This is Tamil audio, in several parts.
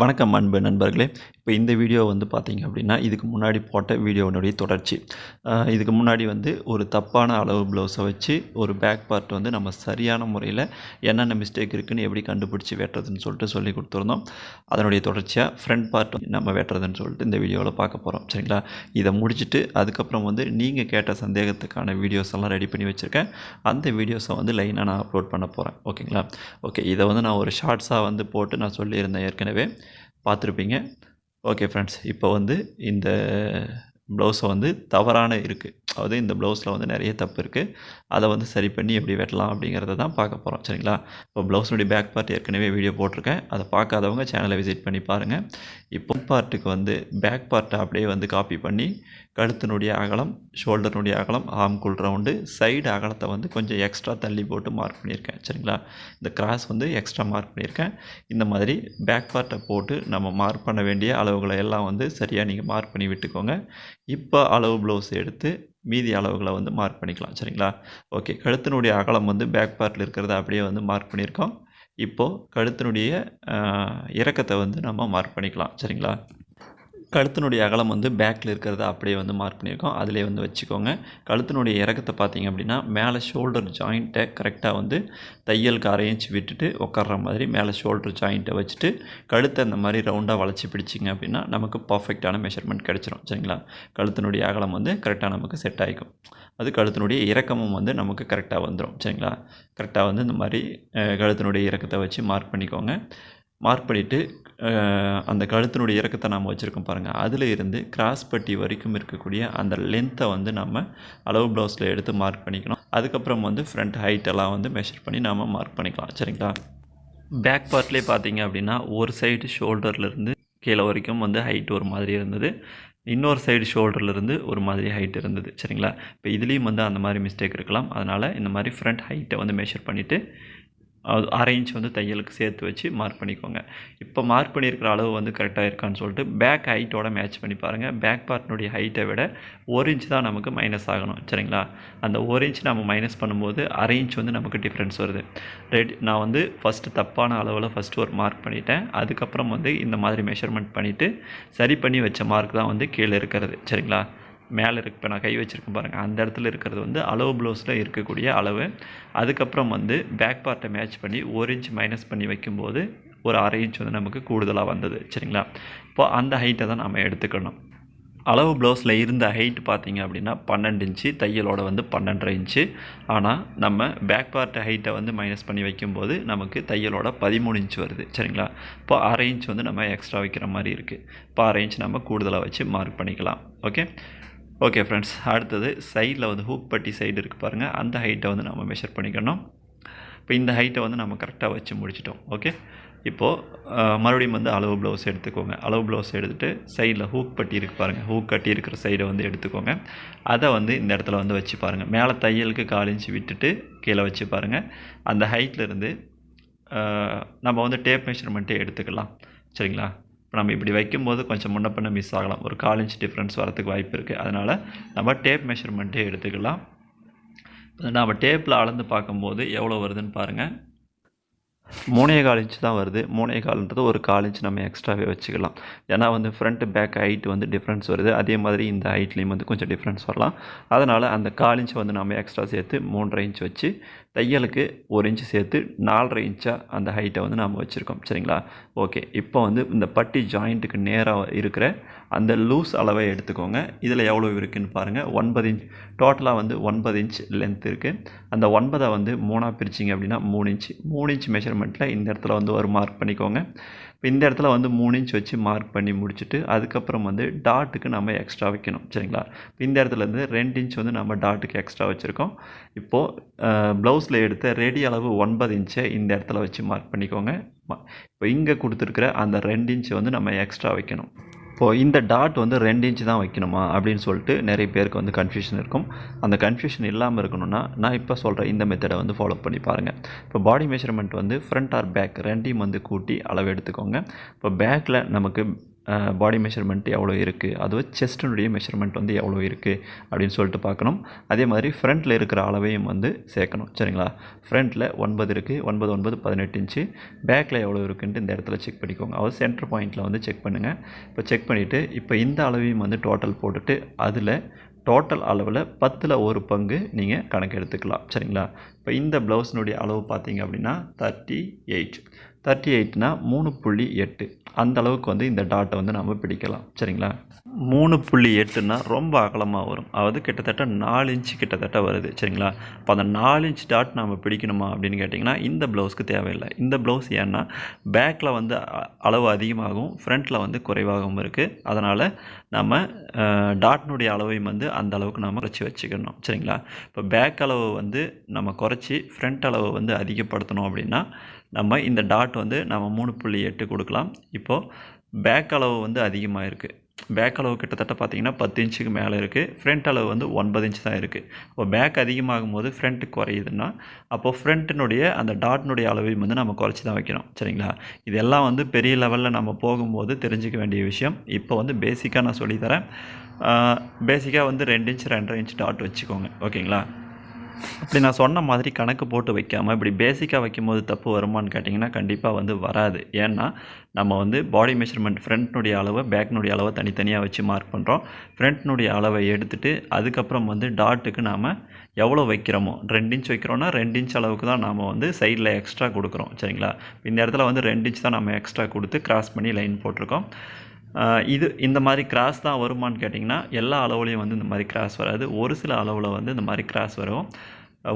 வணக்கம் அன்பு நண்பர்களே. இப்போ இந்த வீடியோ வந்து பார்த்தீங்க அப்படின்னா இதுக்கு முன்னாடி போட்ட வீடியோனுடைய தொடர்ச்சி. இதுக்கு முன்னாடி வந்து ஒரு தப்பான அளவு ப்ளவுஸை வச்சு ஒரு பேக் பார்ட் வந்து நம்ம சரியான முறையில் என்னென்ன மிஸ்டேக் இருக்குதுன்னு எப்படி கண்டுபிடிச்சி வெட்டுறதுன்னு சொல்லிட்டு சொல்லி கொடுத்துருந்தோம். அதனுடைய தொடர்ச்சியாக ஃப்ரண்ட் பார்ட் நம்ம வெட்டுறதுன்னு சொல்லிட்டு இந்த வீடியோவில் பார்க்க போகிறோம் சரிங்களா? இதை முடிச்சுட்டு அதுக்கப்புறம் வந்து நீங்கள் கேட்ட சந்தேகத்துக்கான வீடியோஸ் எல்லாம் ரெடி பண்ணி வச்சுருக்கேன். அந்த வீடியோஸை வந்து லைனாக நான் அப்லோட் பண்ண போகிறேன் ஓகேங்களா? ஓகே இதை வந்து நான் ஒரு ஷார்ட்ஸாக வந்து போட்டு நான் சொல்லியிருந்தேன் ஏற்கனவே. பார்த்துருப்பீங்க. ஓகே ஃப்ரெண்ட்ஸ் இப்போ வந்து இந்த ப்ளவுஸை வந்து தவறான இருக்குது அதாவது இந்த ப்ளவுஸில் வந்து நிறைய தப்பு இருக்குது அதை வந்து சரி பண்ணி எப்படி வெட்டலாம் அப்படிங்கிறத தான் பார்க்க போகிறோம் சரிங்களா? இப்போ ப்ளவுஸினுடைய பேக் பார்ட் ஏற்கனவே வீடியோ போட்டிருக்கேன். அதை பார்க்காதவங்க சேனலை விசிட் பண்ணி பாருங்கள் இப்போ பார்ட்டுக்கு வந்து பேக் பார்ட்டை அப்படியே வந்து காப்பி பண்ணி கழுத்தினுடைய அகலம் ஷோல்டர்னுடைய அகலம் ஆம்குள் ரவுண்டு சைடு அகலத்தை வந்து கொஞ்சம் எக்ஸ்ட்ரா தள்ளி போட்டு மார்க் பண்ணியிருக்கேன். சரிங்களா? இந்த கிராஸ் வந்து எக்ஸ்ட்ரா மார்க் பண்ணியிருக்கேன். இந்த மாதிரி பேக் பார்ட்டை போட்டு நம்ம மார்க் பண்ண வேண்டிய அளவுகளை எல்லாம் வந்து சரியாக நீங்கள் மார்க் பண்ணி விட்டுக்கோங்க. இப்போ அளவு ப்ளவுஸ் எடுத்து மீதி அளவுகளை வந்து மார்க் பண்ணிக்கலாம். சரிங்களா? ஓகே கழுத்தினுடைய அகலம் வந்து பேக் பார்ட்டில் இருக்கிறத அப்படியே வந்து மார்க் பண்ணியிருக்கோம். இப்போது கழுத்தினுடைய இறக்கத்தை வந்து நம்ம மார்க் பண்ணிக்கலாம். சரிங்களா? கழுத்தினுடைய அகலம் வந்து பேக்கில் இருக்கிறத அப்படியே வந்து மார்க் பண்ணியிருக்கோம். அதிலே வந்து வச்சுக்கோங்க. கழுத்தினுடைய இறக்கத்தை பார்த்தீங்க அப்படின்னா மேலே ஷோல்டர் ஜாயிண்ட்டை கரெக்டாக வந்து தையலுக்கு அரை இன்ச் விட்டுட்டு உட்கார்ற மாதிரி மேலே ஷோல்டர் ஜாயிண்ட்டை வச்சுட்டு கழுத்தை அந்த மாதிரி ரவுண்டாக வளைச்சி பிடிச்சிங்க அப்படின்னா நமக்கு பர்ஃபெக்டான மெஷர்மெண்ட் கிடச்சிரும். சரிங்களா? கழுத்தினுடைய அகலம் வந்து கரெக்டாக நமக்கு செட் ஆகிக்கும் அது கழுத்தினுடைய இறக்கமும் வந்து நமக்கு கரெக்டாக வந்துடும் சரிங்களா? கரெக்டாக வந்து இந்த மாதிரி கழுத்தினுடைய இறக்கத்தை வச்சு மார்க் பண்ணிக்கோங்க. மார்க் பண்ணிவிட்டு அந்த கழுத்தினுடைய இறக்கத்தை நாம் வச்சுருக்கோம் பாருங்கள் அதில் இருந்து கிராஸ் பட்டி வரைக்கும் இருக்கக்கூடிய அந்த லென்த்தை வந்து நம்ம அளவு ப்ளவுஸில் எடுத்து மார்க் பண்ணிக்கணும். அதுக்கப்புறம் வந்து ஃப்ரண்ட் ஹைட்டெல்லாம் வந்து மெஷர் பண்ணி நாம் மார்க் பண்ணிக்கலாம். சரிங்களா? பேக் பார்ட்லேயே பார்த்தீங்க அப்படின்னா ஒரு சைடு ஷோல்டர்லேருந்து கீழே வரைக்கும் வந்து ஹைட் ஒரு மாதிரி இருந்தது. இன்னொரு சைடு ஷோல்டர்லேருந்து ஒரு மாதிரி ஹைட் இருந்தது. சரிங்களா? இப்போ இதுலேயும் வந்து அந்த மாதிரி மிஸ்டேக் இருக்கலாம். அதனால் இந்த மாதிரி ஃப்ரண்ட் ஹைட்டை வந்து மெஷர் பண்ணிவிட்டு அரை இன்ச் வந்து தையலுக்கு சேர்த்து வச்சு மார்க் பண்ணிக்கோங்க. இப்போ மார்க் பண்ணியிருக்கிற அளவு வந்து கரெக்டாக இருக்கான்னு சொல்லிட்டு பேக் ஹைட்டோட மேட்ச் பண்ணி பாருங்கள் பேக் பார்ட்னுடைய ஹைட்டை விட ஒரு இன்ச் தான் நமக்கு மைனஸ் ஆகணும். சரிங்களா? அந்த ஒரு இன்ச் நம்ம மைனஸ் பண்ணும்போது அரை இன்ச் வந்து நமக்கு டிஃப்ரென்ஸ் வருது. ரெடி நான் வந்து ஃபஸ்ட்டு தப்பான அளவில் ஃபஸ்ட்டு ஒரு மார்க் பண்ணிட்டேன். அதுக்கப்புறம் வந்து இந்த மாதிரி மெஷர்மெண்ட் பண்ணிவிட்டு சரி பண்ணி வச்ச மார்க் தான் வந்து கீழே இருக்கிறது. சரிங்களா? மேலே இருக்கு இப்போ நான் கை வச்சுருக்கேன் பாருங்கள் அந்த இடத்துல இருக்கிறது வந்து அளவு ப்ளவுஸில் இருக்கக்கூடிய அளவு. அதுக்கப்புறம் வந்து பேக் பார்ட்டை மேட்ச் பண்ணி ஒரு இன்ச் மைனஸ் பண்ணி வைக்கும்போது ஒரு அரை இன்ச் வந்து நமக்கு கூடுதலாக வந்தது. சரிங்களா? இப்போ அந்த ஹைட்டை தான் நம்ம எடுத்துக்கணும். அளவு ப்ளவுஸில் இருந்த ஹைட் பார்த்திங்க அப்படின்னா பன்னெண்டு இன்ச்சு தையலோட வந்து பன்னெண்டரை இன்ச்சு ஆனால் நம்ம பேக் பார்ட் ஹைட்டை வந்து மைனஸ் பண்ணி வைக்கும்போது நமக்கு தையலோட பதிமூணு இன்ச் வருது. சரிங்களா? இப்போ அரை இன்ச் வந்து நம்ம எக்ஸ்ட்ரா வைக்கிற மாதிரி இருக்குது இப்போ அரை இன்ச் நம்ம கூடுதலாக வச்சு மார்க் பண்ணிக்கலாம். ஓகே ஓகே ஃப்ரெண்ட்ஸ் அடுத்தது சைடில் வந்து ஹூக் பட்டி சைடு இருக்குது பாருங்கள் அந்த ஹைட்டை வந்து நம்ம மெஷர் பண்ணிக்கணும். இப்போ இந்த ஹைட்டை வந்து நம்ம கரெக்டாக வச்சு முடிச்சிட்டோம். ஓகே இப்போது மறுபடியும் வந்து அளவு ப்ளவுஸ் எடுத்துக்கோங்க. அளவு ப்ளவுஸ் எடுத்துகிட்டு சைடில் ஹூக் பட்டி இருக்குது பாருங்கள் ஹூக் கட்டி இருக்கிற சைடை வந்து எடுத்துக்கோங்க. அதை வந்து இந்த இடத்துல வந்து வச்சு பாருங்கள் மேலே தையலுக்கு கால் இன்ச்சு விட்டுட்டு கீழே வச்சு பாருங்கள் அந்த ஹைட்லேருந்து இருந்து நம்ம வந்து டேப் மெஷர்மெண்ட்டே எடுத்துக்கலாம். சரிங்களா? இப்போ நம்ம இப்படி வைக்கும்போது கொஞ்சம் முன்ன பின்ன மிஸ் ஆகலாம். ஒரு கால் இன்ச் டிஃப்ரென்ஸ் வரத்துக்கு வாய்ப்பு இருக்குது அதனால் நம்ம டேப் மெஷர்மெண்ட்டே எடுத்துக்கலாம். நம்ம டேப்பில் அளந்து பார்க்கும்போது எவ்வளோ வருதுன்னு பாருங்கள் மூணே கால் இன்ச் தான் வருது. மூணே கால்ன்றது ஒரு கால் இன்ச் நம்ம எக்ஸ்ட்ராவே வச்சுக்கலாம். ஏன்னா வந்து ஃப்ரண்ட் பேக் ஹைட் வந்து டிஃப்ரென்ஸ் வருது. அதே மாதிரி இந்த ஹைட்லேயும் வந்து கொஞ்சம் டிஃப்ரென்ஸ் வரலாம். அதனால் அந்த கால் இன்ச் வந்து நம்ம எக்ஸ்ட்ரா சேர்த்து மூன்றரை இன்ச் வச்சு தையலுக்கு ஒரு இன்ச் சேர்த்து நாலரை இன்ச்சாக அந்த ஹைட்டை வந்து நம்ம வச்சுருக்கோம். சரிங்களா? ஓகே இப்போ வந்து இந்த பட்டி ஜாயிண்ட்டுக்கு நேராக இருக்கிற அந்த லூஸ் அளவை எடுத்துக்கோங்க. இதில் எவ்வளோ இருக்குன்னு பாருங்கள் ஒன்பது இன்ச் டோட்டலாக வந்து ஒன்பது இன்ச் லென்த் இருக்குது அந்த ஒன்பதை வந்து மூணாக பிரிச்சிங்க அப்படின்னா மூணு இன்ச் மூணு இன்ச் மெஷர்மெண்ட்டில் இந்த இடத்துல வந்து ஒரு மார்க் பண்ணிக்கோங்க. இப்போ இந்த இடத்துல வந்து மூணு இன்ச் வச்சு மார்க் பண்ணி முடிச்சுட்டு அதுக்கப்புறம் வந்து டாட்டுக்கு நம்ம எக்ஸ்ட்ரா வைக்கணும். சரிங்களா? இப்போ இந்த இடத்துல ரெண்டு இன்ச் வந்து நம்ம டாட்டுக்கு எக்ஸ்ட்ரா வச்சுருக்கோம். இப்போது ப்ளவுஸில் எடுத்த ரெடி அளவு ஒன்பது இன்ச்சை இந்த இடத்துல வச்சு மார்க் பண்ணிக்கோங்க. இப்போ இங்கே கொடுத்துருக்குற அந்த ரெண்டு இன்ச் வந்து நம்ம எக்ஸ்ட்ரா வைக்கணும். இப்போது இந்த டாட் வந்து ரெண்டு இன்ச் தான் வைக்கணுமா அப்படின்னு சொல்லிட்டு நிறைய பேருக்கு வந்து கன்ஃபியூஷன் இருக்கும். அந்த கன்ஃபியூஷன் இல்லாமல் இருக்கணும்னா நான் இப்போ சொல்கிற இந்த மெத்தடை வந்து ஃபாலோ பண்ணி பாருங்கள் இப்போ பாடி மெஷர்மெண்ட் வந்து ஃப்ரண்ட் ஆர் பேக் ரெண்டையும் வந்து கூட்டி அளவு எடுத்துக்கோங்க. இப்போ பேக்கில் நமக்கு பாடி மெஷர்மெண்ட் எவ்வளோ இருக்குது அதுவும் செஸ்டினுடைய மெஷர்மெண்ட் வந்து எவ்வளோ இருக்குது அப்படின்னு சொல்லிட்டு பார்க்கணும். அதே மாதிரி ஃப்ரண்ட்டில் இருக்கிற அளவையும் வந்து சேர்க்கணும். சரிங்களா? ஃப்ரண்ட்டில் ஒன்பது இருக்குது ஒன்பது ஒன்பது பதினெட்டு இன்ச்சு. பேக்கில் எவ்வளோ இருக்குன்ட்டு இந்த இடத்துல செக் பண்ணிக்கோங்க. அவர் சென்டர் பாயிண்ட்டில் வந்து செக் பண்ணுங்கள் இப்போ செக் பண்ணிவிட்டு இப்போ இந்த அளவையும் வந்து டோட்டல் போட்டுட்டு அதில் டோட்டல் அளவில் பத்தில் ஒரு பங்கு நீங்கள் கணக்கு எடுத்துக்கலாம் சரிங்களா? இப்போ இந்த ப்ளவுஸினுடைய அளவு பார்த்தீங்க அப்படின்னா தேர்ட்டி எயிட் தேர்ட்டி எயிட்னா மூணு புள்ளி எட்டு. அந்த அளவுக்கு வந்து இந்த டாட்டை வந்து நம்ம பிடிக்கலாம். சரிங்களா? மூணு புள்ளி எட்டுனா ரொம்ப அகலமாக வரும். அதாவது கிட்டத்தட்ட நாலு இன்ச்சு கிட்டத்தட்ட வருது. சரிங்களா? இப்போ அந்த நாலு இன்ச் டாட் நம்ம பிடிக்கணுமா அப்படின்னு கேட்டிங்கன்னா இந்த ப்ளவுஸ்க்கு தேவையில்லை. இந்த ப்ளவுஸ் ஏன்னா பேக்கில் வந்து அ- அளவு அதிகமாகவும் ஃப்ரண்ட்டில் வந்து குறைவாகவும் இருக்குது அதனால் நம்ம டாட்னுடைய அளவையும் வந்து அந்த அளவுக்கு நம்ம குறைச்சி வச்சுக்கணும். சரிங்களா? இப்போ பேக் அளவு வந்து நம்ம குறைச்சி ஃப்ரண்ட் அளவை வந்து அதிகப்படுத்தணும் அப்படின்னா நம்ம இந்த டாட் வந்து நம்ம மூணு புள்ளி எட்டு கொடுக்கலாம். இப்போது பேக் அளவு வந்து அதிகமாக இருக்குது பேக் அளவு கிட்டத்தட்ட பார்த்தீங்கன்னா பத்து இன்ச்சுக்கு மேலே இருக்குது ஃப்ரண்ட் அளவு வந்து ஒன்பது இன்ச்சு தான் இருக்குது இப்போ பேக் அதிகமாகும் போது ஃப்ரண்ட் குறையுதுன்னா அப்போது ஃப்ரண்ட்டினுடைய அந்த டாட்னுடைய அளவையும் வந்து நம்ம குறைச்சி தான் வைக்கணும். சரிங்களா? இதெல்லாம் வந்து பெரிய லெவலில் நம்ம போகும்போது தெரிஞ்சுக்க வேண்டிய விஷயம். இப்போ வந்து பேசிக்காக நான் சொல்லித்தரேன். பேசிக்காக வந்து ரெண்டு இன்ச் ரெண்டரை இன்ச் டாட் வச்சுக்கோங்க. ஓகேங்களா? அப்படி நான் சொன்ன மாதிரி கணக்கு போட்டு வைக்காமல் இப்படி பேசிக்காக வைக்கும்போது தப்பு வருமான்னு கேட்டிங்கன்னா கண்டிப்பாக வந்து வராது. ஏன்னா நம்ம வந்து பாடி மெஷர்மெண்ட் ஃப்ரண்ட்னுடைய அளவை பேக்னுடைய அளவை தனித்தனியாக வச்சு மார்க் பண்ணுறோம் ஃப்ரண்ட்னுடைய அளவை எடுத்துகிட்டு அதுக்கப்புறம் வந்து டாட்டுக்கு நாம் எவ்வளோ வைக்கிறோமோ ரெண்டு இன்ச் வைக்கிறோன்னா ரெண்டு இன்ச் அளவுக்கு தான் நாம் வந்து சைடில் எக்ஸ்ட்ரா கொடுக்குறோம். சரிங்களா? இந்த இடத்துல வந்து ரெண்டு இன்ச் தான் நம்ம எக்ஸ்ட்ரா கொடுத்து கிராஸ் பண்ணி லைன் போட்டிருக்கோம். இது இந்த மாதிரி கிராஸ் தான் வருமான்னு கேட்டிங்கன்னா எல்லா அளவுலேயும் வந்து இந்த மாதிரி கிராஸ் வராது. ஒரு சில அளவில் வந்து இந்த மாதிரி கிராஸ் வரும்.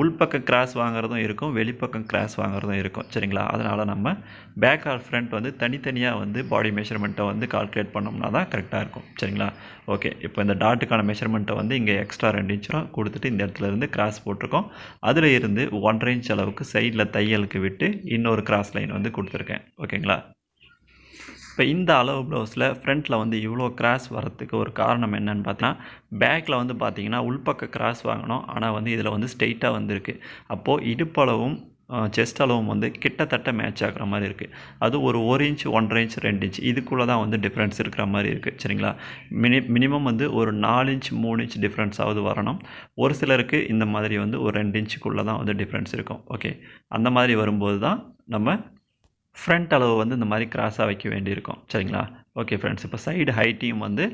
உள்பக்கம் கிராஸ் வாங்குறதும் இருக்கும் வெளிப்பக்கம் கிராஸ் வாங்குறதும் இருக்கும். சரிங்களா? அதனால் நம்ம பேக் ஆர் ஃப்ரண்ட் வந்து தனித்தனியாக வந்து பாடி மெஷர்மெண்ட்டை வந்து கால்குலேட் பண்ணோம்னா தான் கரெக்டாக இருக்கும். சரிங்களா? ஓகே இப்போ இந்த டாட்டுக்கான மெஷர்மெண்ட்டை வந்து இங்கே எக்ஸ்ட்ரா ரெண்டு இன்ச்சும் கொடுத்துட்டு இந்த இடத்துல இருந்து கிராஸ் போட்டிருக்கோம். அதில் இருந்து ஒன்றரை இன்ச் அளவுக்கு சைடில் தையலுக்கு விட்டு இன்னொரு கிராஸ் லைன் வந்து கொடுத்துருக்கேன். ஓகேங்களா இப்போ இந்த அளவு ப்ளவுஸில் ஃப்ரண்ட்டில் வந்து இவ்வளோ கிராஸ் வரத்துக்கு ஒரு காரணம் என்னென்னு பார்த்தீங்கன்னா பேக்கில் வந்து பார்த்தீங்கன்னா உள்பக்க கிராஸ் வாங்கினோம். ஆனால் வந்து இதில் வந்து ஸ்ட்ரெயிட்டாக வந்திருக்கு. அப்போது இடுப்பளவும் செஸ்ட் அளவும் வந்து கிட்டத்தட்ட மேட்ச் ஆகிற மாதிரி இருக்குது அது ஒரு ஒரு இன்ச் ஒன்றரை இன்ச் ரெண்டு இன்ச் இதுக்குள்ளே தான் வந்து டிஃப்ரென்ஸ் இருக்கிற மாதிரி இருக்குது சரிங்களா? மினி மினிமம் வந்து ஒரு நாலு இன்ச் மூணு இன்ச் டிஃப்ரென்ஸாவது வரணும். ஒரு சிலருக்கு இந்த மாதிரி வந்து ஒரு ரெண்டு இன்ச்சுக்குள்ளே தான் வந்து டிஃப்ரென்ஸ் இருக்கும். ஓகே அந்த மாதிரி வரும்போது தான் நம்ம ஃப்ரண்ட் அளவு வந்து இந்த மாதிரி கிராஸாக வைக்க வேண்டியிருக்கும். சரிங்களா? ஓகே ஃப்ரெண்ட்ஸ் இப்போ சைடு ஹைட்டையும் வந்து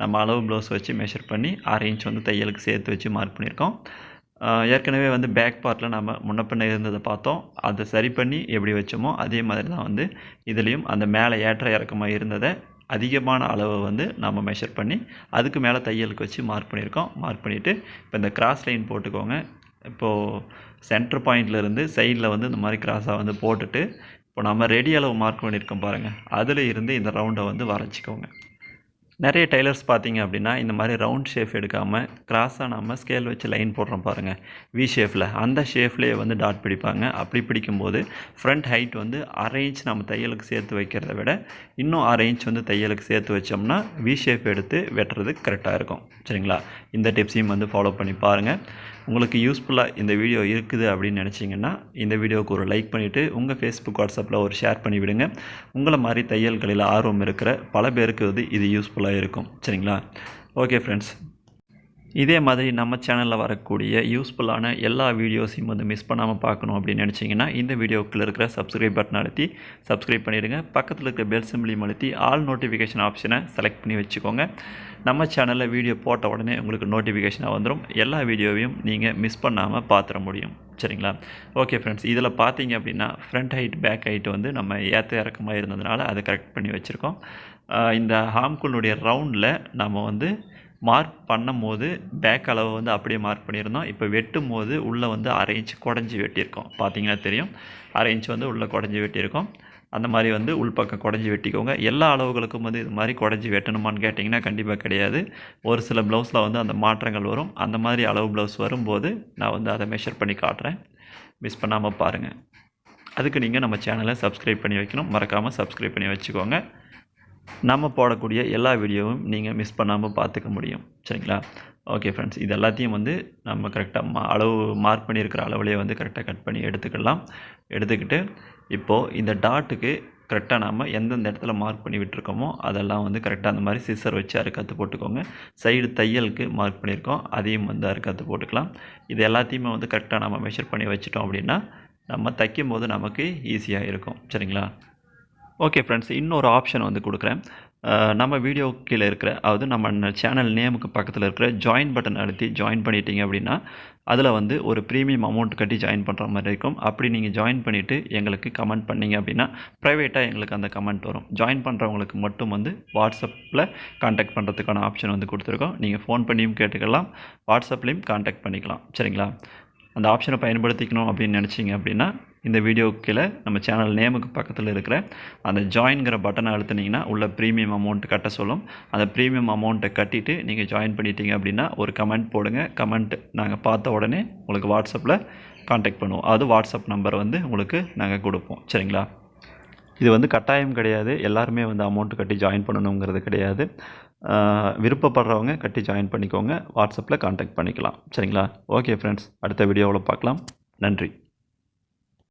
நம்ம அளவு ப்ளவுஸ் வச்சு மெஷர் பண்ணி அரை இன்ச் வந்து தையலுக்கு சேர்த்து வச்சு மார்க் பண்ணியிருக்கோம். ஏற்கனவே வந்து பேக் பார்ட்டில் நம்ம முன்ன பின்ன இருந்ததை பார்த்தோம். அதை சரி பண்ணி எப்படி வச்சோமோ அதே மாதிரி தான் வந்து இதுலேயும் அந்த மேலே ஏற்ற இறக்கமாக இருந்ததை அதிகமான அளவை வந்து நம்ம மெஷர் பண்ணி அதுக்கு மேலே தையலுக்கு வச்சு மார்க் பண்ணியிருக்கோம். மார்க் பண்ணிவிட்டு இப்போ இந்த கிராஸ் லைன் போட்டுக்கோங்க. இப்போது சென்டர் பாயிண்ட்லேருந்து சைடில் வந்து இந்த மாதிரி கிராஸாக வந்து போட்டுட்டு இப்போ நம்ம ரெடி அளவு மார்க் பண்ணியிருக்கோம் பாருங்கள் அதில் இருந்து இந்த ரவுண்டை வந்து வரைஞ்சிக்கோங்க. நிறைய டைலர்ஸ் பார்த்தீங்க அப்படின்னா இந்த மாதிரி ரவுண்ட் ஷேப் எடுக்காமல் கிராஸாக நம்ம ஸ்கேல் வச்சு லைன் போடுறோம் பாருங்கள் வி ஷேப்பில் அந்த ஷேப்லேயே வந்து டாட் பிடிப்பாங்க. அப்படி பிடிக்கும்போது ஃப்ரண்ட் ஹைட் வந்து அரை இன்ச் நம்ம தையலுக்கு சேர்த்து வைக்கிறத விட இன்னும் அரை இன்ச் வந்து தையலுக்கு சேர்த்து வச்சோம்னா வி ஷேப் எடுத்து வெட்டுறது கரெக்டாக இருக்கும். சரிங்களா? இந்த டிப்ஸையும் வந்து ஃபாலோ பண்ணி பாருங்கள் உங்களுக்கு யூஸ்ஃபுல்லாக இந்த வீடியோ இருக்குது அப்படின்னு நினச்சிங்கன்னா இந்த வீடியோவுக்கு ஒரு லைக் பண்ணிவிட்டு உங்கள் ஃபேஸ்புக் வாட்ஸ்அப்பில் ஒரு ஷேர் பண்ணி விடுங்க. உங்களை மாதிரி தையல்களில் ஆர்வம் இருக்கிற பல பேருக்கு வந்து இது யூஸ்ஃபுல்லாக இருக்கும். சரிங்களா? ஓகே ஃப்ரெண்ட்ஸ் இதே மாதிரி நம்ம சேனலில் வரக்கூடிய யூஸ்ஃபுல்லான எல்லா வீடியோஸையும் வந்து மிஸ் பண்ணாமல் பார்க்கணும் அப்படின்னு நினச்சிங்கன்னா இந்த வீடியோக்குள்ள இருக்கிற சப்ஸ்கிரைப் பட்டன் அழுத்தி சப்ஸ்கிரைப் பண்ணிவிடுங்க பக்கத்தில் இருக்கிற பெல் சிம்பிளையும் அழுத்தி ஆல் நோட்டிஃபிகேஷன் ஆப்ஷனை செலக்ட் பண்ணி வச்சுக்கோங்க. நம்ம சேனலில் வீடியோ போட்ட உடனே உங்களுக்கு நோட்டிஃபிகேஷனாக வந்துடும் எல்லா வீடியோவையும் நீங்கள் மிஸ் பண்ணாமல் பார்த்துட முடியும். சரிங்களா? ஓகே ஃப்ரெண்ட்ஸ் இதில் பார்த்தீங்க அப்படின்னா ஃப்ரண்ட் ஹைட் பேக் ஹைட் வந்து நம்ம ஏற்ற இறக்கமாக இருந்ததுனால அதை கரெக்ட் பண்ணி வச்சுருக்கோம். இந்த ஹாம்குனுடைய ரவுண்டில் நம்ம வந்து மார்க் பண்ணும்போது பேக் அளவு வந்து அப்படியே மார்க் பண்ணியிருந்தோம். இப்போ வெட்டும் போது உள்ளே வந்து அரை இன்ச் குடஞ்சி வெட்டியிருக்கோம். பார்த்தீங்கன்னா தெரியும். அரை இன்ச் வந்து உள்ளே குடஞ்சி வெட்டியிருக்கோம். அந்த மாதிரி வந்து உள்பக்கம் குடஞ்சி வெட்டிக்கோங்க. எல்லா அளவுகளுக்கும் வந்து இது மாதிரி குடஞ்சி வெட்டணுமான்னு கேட்டிங்கன்னா கண்டிப்பாக கிடையாது. ஒரு சில ப்ளவுஸில் வந்து அந்த மாற்றங்கள் வரும். அந்த மாதிரி அளவு ப்ளவுஸ் வரும்போது நான் வந்து அதை மெஷர் பண்ணி காட்டுறேன். மிஸ் பண்ணாமல் பாருங்கள் அதுக்கு நீங்கள் நம்ம சேனலை சப்ஸ்கிரைப் பண்ணி வைக்கணும். மறக்காமல் சப்ஸ்கிரைப் பண்ணி வச்சுக்கோங்க. நம்ம போடக்கூடிய எல்லா வீடியோவும் நீங்கள் மிஸ் பண்ணாமல் பார்த்துக்க முடியும். சரிங்களா? ஓகே ஃப்ரெண்ட்ஸ் இது எல்லாத்தையும் வந்து நம்ம கரெக்டாக மா அளவு மார்க் பண்ணியிருக்கிற அளவுலேயே வந்து கரெக்டாக கட் பண்ணி எடுத்துக்கலாம். எடுத்துக்கிட்டு இப்போது இந்த டாட்டுக்கு கரெக்டாக நாம் எந்தெந்த இடத்துல மார்க் பண்ணி விட்டுருக்கோமோ அதெல்லாம் வந்து கரெக்டாக அந்த மாதிரி சிசர் வச்சு அறுக்கத்து போட்டுக்கோங்க. சைடு தையலுக்கு மார்க் பண்ணியிருக்கோம். அதையும் வந்து அறுக்கத்து போட்டுக்கலாம். இது எல்லாத்தையுமே வந்து கரெக்டாக நம்ம மெஷர் பண்ணி வச்சிட்டோம் அப்படின்னா நம்ம தைக்கும் போது நமக்கு ஈஸியாக இருக்கும். சரிங்களா? ஓகே ஃப்ரெண்ட்ஸ் இன்னொரு ஆப்ஷன் வந்து கொடுக்குறேன். நம்ம வீடியோ கீழே இருக்கிற அதாவது நம்ம சேனல் நேமுக்கு பக்கத்தில் இருக்கிற ஜாயின் பட்டன் அழுத்தி ஜாயின் பண்ணிட்டீங்க அப்படின்னா அதில் வந்து ஒரு ப்ரீமியம் அமௌண்ட் கட்டி ஜாயின் பண்ணுற மாதிரி இருக்கும். அப்படி நீங்கள் ஜாயின் பண்ணிவிட்டு எங்களுக்கு கமெண்ட் பண்ணீங்க அப்படின்னா ப்ரைவேட்டாக எங்களுக்கு அந்த கமெண்ட் வரும். ஜாயின் பண்ணுறவங்களுக்கு மட்டும் வந்து வாட்ஸ்அப்பில் காண்டாக்ட் பண்ணுறதுக்கான ஆப்ஷன் வந்து கொடுத்துருக்கோம். நீங்கள் ஃபோன் பண்ணியும் கேட்டுக்கலாம் வாட்ஸ்அப்லேயும் காண்டாக்ட் பண்ணிக்கலாம். சரிங்களா? அந்த ஆப்ஷனை பயன்படுத்திக்கணும் அப்படின்னு நினச்சிங்க அப்படின்னா இந்த வீடியோ கீழே நம்ம சேனல் நேமுக்கு பக்கத்தில் இருக்கிற அந்த ஜாயின்கிற பட்டனை அழுத்துனீங்கன்னா உள்ள ப்ரீமியம் அமௌண்ட் கட்ட சொல்லும். அந்த ப்ரீமியம் அமௌண்ட்டை கட்டிட்டு நீங்கள் ஜாயின் பண்ணிட்டீங்க அப்படின்னா ஒரு கமெண்ட் போடுங்க. கமெண்ட் நாங்கள் பார்த்த உடனே உங்களுக்கு வாட்ஸ்அப்பில் காண்டாக்ட் பண்ணுவோம். அது வாட்ஸ்அப் நம்பர் வந்து உங்களுக்கு நாங்கள் கொடுப்போம். சரிங்களா? இது வந்து கட்டாயம் கிடையாது. எல்லாருமே வந்து அமௌண்ட் கட்டி ஜாயின் பண்ணணுங்கிறது கிடையாது. விருப்பப்படுறவங்க கட்டி ஜாயின் பண்ணிக்கோங்க. வாட்ஸ்அப்பில் காண்டாக்ட் பண்ணிக்கலாம். சரிங்களா? ஓகே ஃப்ரெண்ட்ஸ் அடுத்த வீடியோவில் பார்க்கலாம். நன்றி.